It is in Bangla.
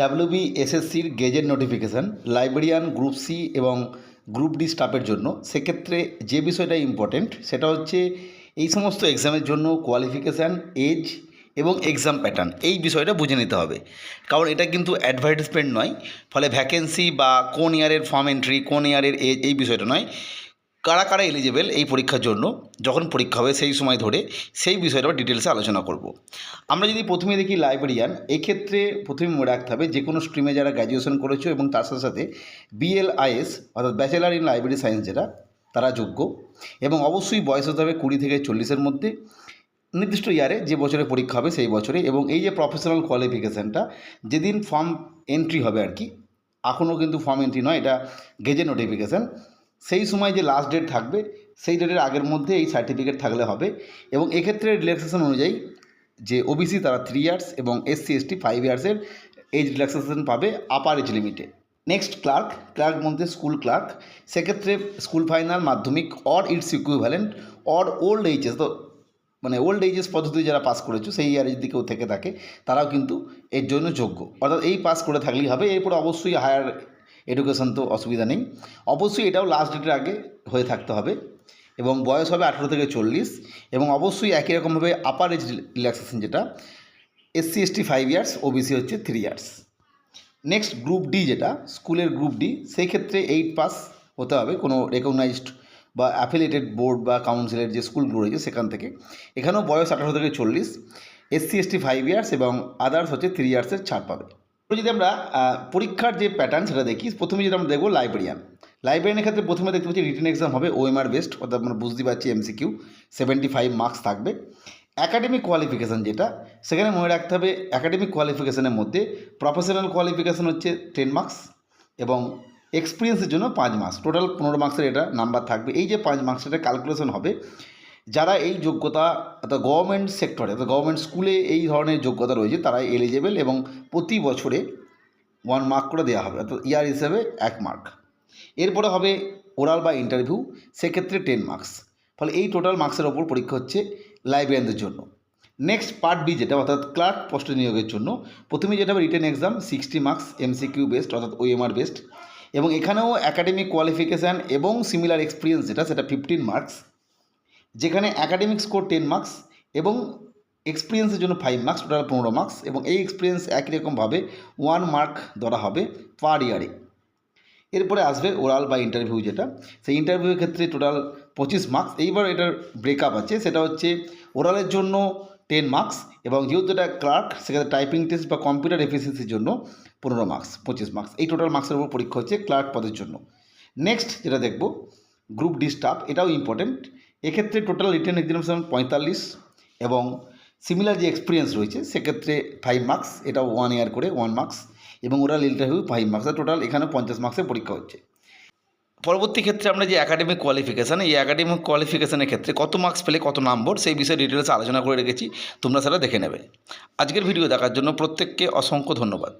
ডাব্লিউবি এসএসসির gazette notification librarian group C এবং গ্রুপ ডি স্টাফের জন্য। সেক্ষেত্রে যে বিষয়টা ইম্পর্টেন্ট সেটা হচ্ছে এই সমস্ত এক্সামের জন্য কোয়ালিফিকেশান এজ এবং এক্সাম প্যাটার্ন এই বিষয়টা বুঝে নিতে হবে। কারণ এটা কিন্তু অ্যাডভার্টিসমেন্ট নয়, ফলে ভ্যাকেন্সি বা কোন ইয়ারের ফর্ম এন্ট্রি কোন ইয়ারের এজ এই বিষয়টা নয়। কারা কারা এলিজিবেল এই পরীক্ষার জন্য, যখন পরীক্ষা হবে সেই সময় ধরে সেই বিষয়টা ডিটেলসে আলোচনা করব। আমরা যদি প্রথমে দেখি লাইব্রেরিয়ান এক্ষেত্রে প্রথমে মনে রাখতে হবে যে কোনো স্ট্রিমে যারা গ্র্যাজুয়েশন করেছ এবং তার সাথে সাথে বিএলআইএস অর্থাৎ ব্যাচেলার ইন লাইব্রেরি সায়েন্স যেটা, তারা যোগ্য। এবং অবশ্যই বয়স হতে হবে কুড়ি থেকে চল্লিশের মধ্যে। নির্দিষ্ট ইয়ারে যে বছরে পরীক্ষা হবে সেই বছরে এবং এই যে প্রফেশনাল কোয়ালিফিকেশানটা যেদিন ফর্ম এন্ট্রি হবে আর কি এখনও কিন্তু ফর্ম এন্ট্রি নয়, এটা গেজে নোটিফিকেশান সেই সময় যে লাস্ট ডেট থাকবে, সেই ডেটের আগের মধ্যে এই সার্টিফিকেট থাকলে হবে। এবং এক্ষেত্রে রিল্যাক্সেশন অনুযায়ী যে ওবিসি তারা থ্রি ইয়ার্স এবং এসসি এসটি ফাইভ ইয়ার্সের এজ রিল্যাক্সেশন পাবে আপার এজ লিমিটে নেক্সট ক্লার্ক ক্লার্ক মধ্যে স্কুল ক্লার্ক সেক্ষেত্রে স্কুল ফাইনাল মাধ্যমিক or its equivalent or old HS তো মানে ওল্ড এইজেস পদ্ধতি যারা পাস করেছ, সেই ইয়ারের যদি কেউ থেকে থাকে, তারাও কিন্তু এর জন্য যোগ্য। অর্থাৎ এই পাস করে থাকলেই হবে, এরপর অবশ্যই হায়ার এডুকেশন তো অসুবিধা নেই। অবশ্যই এটাও লাস্ট ডেটের আগে হয়ে থাকতে হবে এবং বয়স হবে আঠেরো থেকে চল্লিশ এবং অবশ্যই একই রকমভাবে আপার এজ রিল্যাক্সেশন যেটা SC ST five years OBC হচ্ছে three years next group D যেটা, স্কুলের গ্রুপ ডি সেই ক্ষেত্রে এইট পাস হতে হবে কোনো রেকগনাইজড বা অ্যাফিলিয়েটেড বোর্ড বা কাউন্সিলের যে স্কুলগুলো রয়েছে সেখান থেকে। এখানেও বয়স আঠারো থেকে চল্লিশ এসসি এসটি ফাইভ ইয়ার্স এবং আদার্স হচ্ছে থ্রি ইয়ার্সের ছাড় পাবে। যদি আমরা পরীক্ষার যে প্যাটার্ন সেটা দেখি, প্রথমে যদি আমরা দেখব লাইব্রেরিয়ান লাইব্রেরিয়ানের ক্ষেত্রে প্রথমে দেখতে পাচ্ছি রিটেন এক্সাম হবে ওএমআর বেস্ট অর্থাৎ আমরা বুঝতে পারছি এমসিকিউ সেভেন্টি ফাইভ মার্কস থাকবে। অ্যাকাডেমিক কোয়ালিফিকেশান যেটা, সেখানে মনে রাখতে হবে অ্যাকাডেমিক কোয়ালিফিকেশানের মধ্যে প্রফেশনাল কোয়ালিফিকেশান হচ্ছে টেন মার্কস এবং এক্সপিরিয়েন্সের জন্য পাঁচ মার্কস টোটাল পনেরো মার্কসের এটা নাম্বার থাকবে। এই যে পাঁচ মার্কস এটা ক্যালকুলেশন হবে যারা এই যোগ্যতা, অর্থাৎ গভর্নমেন্ট সেক্টরে অর্থাৎ গভর্নমেন্ট স্কুলে এই ধরনের যোগ্যতা রয়েছে তারা এলিজেবল এবং প্রতি বছরে ওয়ান মার্ক করে দেওয়া হবে, অর্থাৎ ইয়ার হিসেবে এক মার্ক এরপরে হবে ওরাল বা ইন্টারভিউ সেক্ষেত্রে টেন মার্কস ফলে এই টোটাল মার্কসের ওপর পরীক্ষা হচ্ছে লাইব্রেরিয়ানদের জন্য। নেক্সট পার্ট বি যেটা, অর্থাৎ ক্লার্ক পোস্টে নিয়োগের জন্য, প্রথমে যেটা হবে written exam sixty marks MCQ based অর্থাৎ ওএমআর বেস্ট এবং এখানেও একাডেমিক কোয়ালিফিকেশান এবং সিমিলার এক্সপিরিয়েন্স যেটা, সেটা ফিফটিন মার্কস যেখানে অ্যাকাডেমিক স্কোর টেন মার্কস এবং এক্সপিরিয়েন্সের জন্য ফাইভ মার্কস টোটাল পনেরো মার্কস এবং এই এক্সপিরিয়েন্স একই রকমভাবে ওয়ান মার্ক ধরা হবে পার ইয়ারে এরপরে আসবে ওরাল বা ইন্টারভিউ যেটা। সেই ইন্টারভিউর ক্ষেত্রে টোটাল পঁচিশ মার্কস এইবার এটার ব্রেকআপ আছে। সেটা হচ্ছে ওরালের জন্য টেন মার্কস এবং যেহেতু এটা ক্লার্ক সেক্ষেত্রে টাইপিং টেস্ট বা কম্পিউটার এফিসিয়েন্সির জন্য পনেরো মার্কস পঁচিশ মার্কস এই টোটাল মার্কসের উপর পরীক্ষা হচ্ছে ক্লার্ক পদের জন্য। নেক্সট যেটা দেখব গ্রুপ ডি স্টাফ এটাও ইম্পর্টেন্ট এক্ষেত্রে টোটাল রিটার্ন এক্সামিনেশন পঁয়তাল্লিশ এবং সিমিলার যে এক্সপিরিয়েন্স রয়েছে, সেক্ষেত্রে ফাইভ মার্কস এটা ওয়ান ইয়ার করে ওয়ান মার্কস এবং oral interview five marks total এখানে পঞ্চাশ মার্কসের পরীক্ষা হচ্ছে। পরবর্তী ক্ষেত্রে আমরা যে একাডেমিক কোয়ালিফিকেশান এই একাডেমিক কোয়ালিফিকেশানের ক্ষেত্রে কত মার্কস পেলে, কত নম্বর সেই বিষয়ে ডিটেলস আলোচনা করে রেখেছি, তোমরা সেটা দেখে নেবে। আজকের ভিডিও দেখার জন্য প্রত্যেককে অসংখ্য ধন্যবাদ।